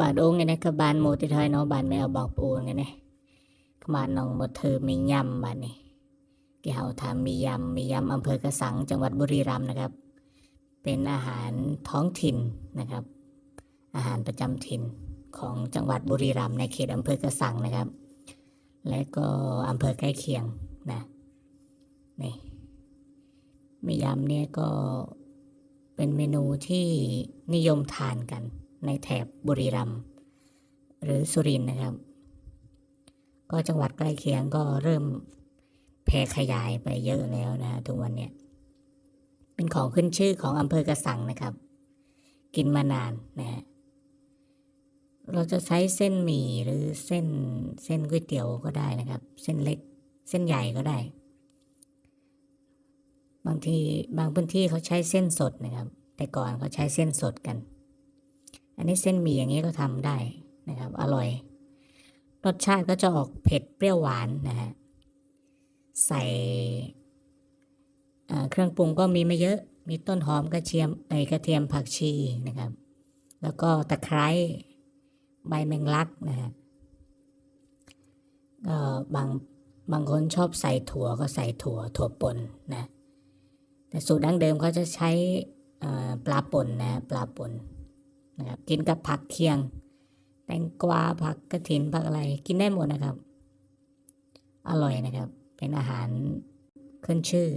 บาดองไงนะกบานโมติไทยเนาะบานแมวบอกปูนไงนะบานน้องหมดเธอมียำบานนี้ที่เฮาทำมียำมียำอำเภอกระสังจังหวัดบุรีรัมย์นะครับ เป็นอาหารท้องถิ่นนะครับ อาหารประจำถิ่นของจังหวัดบุรีรัมย์ในเขตอำเภอกระสังนะครับ และก็อำเภอใกล้เคียงนะนี่มียำเนี่ยก็เป็นเมนูที่นิยมทานกัน ในแถบบุรีรัมย์หรือสุรินทร์นะครับ ก็จังหวัดใกล้เคียงก็เริ่มแพร่ขยายไปเยอะแล้วนะทุกวันเนี้ยเป็นของขึ้นชื่อของอำเภอกระสังนะครับ กินมานานนะฮะเราจะใช้เส้นหมี่หรือเส้นเส้นก๋วยเตี๋ยวก็ได้นะครับ เส้นเล็กเส้นใหญ่ก็ได้ บางทีบางพื้นที่เขาใช้เส้นสดนะครับ แต่ก่อนเขาใช้เส้นสดกัน อันนี้เส้นหมี่อย่างนี้ก็ทำได้นะครับ อร่อย รสชาติก็จะออกเผ็ดเปรี้ยวหวานนะฮะใส่เครื่องปรุงก็มีไม่เยอะมีต้นหอมกระเทียมไอกระเทียมผักชีนะครับ แล้วก็ตะไคร้ใบแมงลักนะฮะก็บางบางคนชอบใส่ถั่วก็ใส่ถั่วถั่วป่นนะแต่สูตรดั้งเดิมเขาจะใช้ปลาป่นนะปลาป่น นะครับ กินกับผักเคียง แตงกวาผักกระถินผักอะไร กินได้หมดนะครับ อร่อยนะครับ เป็นอาหารขึ้นชื่อ